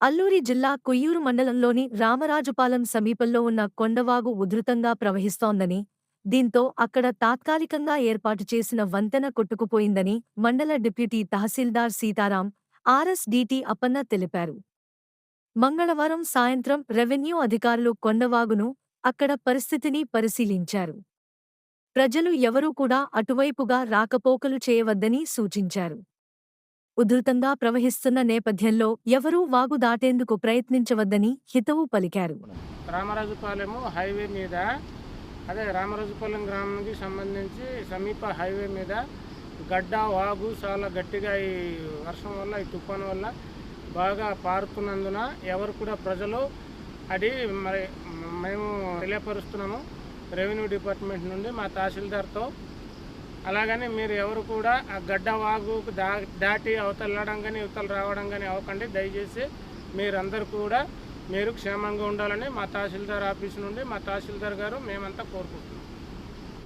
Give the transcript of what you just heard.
అల్లూరి జిల్లా కొయ్యూరు మండలంలోని రామరాజుపాలెం సమీపంలో ఉన్న కొండవాగు ఉధృతంగా ప్రవహిస్తోందని దీంతో అక్కడ తాత్కాలికంగా ఏర్పాటు చేసిన వంతెన కొట్టుకుపోయిందని మండల డిప్యూటీ తహసీల్దార్ సీతారాం ఆర్ఎస్డిటి అప్పన్న తెలిపారు. మంగళవారం సాయంత్రం రెవెన్యూ అధికారులు కొండవాగును అక్కడ పరిస్థితిని పరిశీలించారు. ప్రజలు ఎవరూ కూడా అటువైపుగా రాకపోకలు చేయవద్దని సూచించారు. ఉధృతంగా ప్రవహిస్తున్న నేపథ్యంలో ఎవరూ వాగు దాటేందుకు ప్రయత్నించవద్దని హితవు పలికారు. రామరాజుపాలెం హైవే మీద అదే రామరాజుపాలెం గ్రామానికి సంబంధించి సమీప హైవే మీద గడ్డ వాగు చాలా గట్టిగా ఈ వర్షం వల్ల ఈ తుఫాను వల్ల బాగా పారుతున్నందున ఎవరు కూడా ప్రజలు అది మరి మేము తెలియపరుస్తున్నాము. రెవెన్యూ డిపార్ట్మెంట్ నుండి మా తహసీల్దార్తో అలాగని మీరు ఎవరు కూడా ఆ గడ్డ వాగు దా దాటి అవతలడం వెళ్ళడం కానీ ఇవతలు రావడం కానీ అవ్వకండి. దయచేసి మీరందరూ కూడా మీరు క్షేమంగా ఉండాలని మా తహసీల్దార్ ఆఫీస్ నుండి మా తహసీల్దార్ గారు మేమంతా కోరుకుంటున్నాం.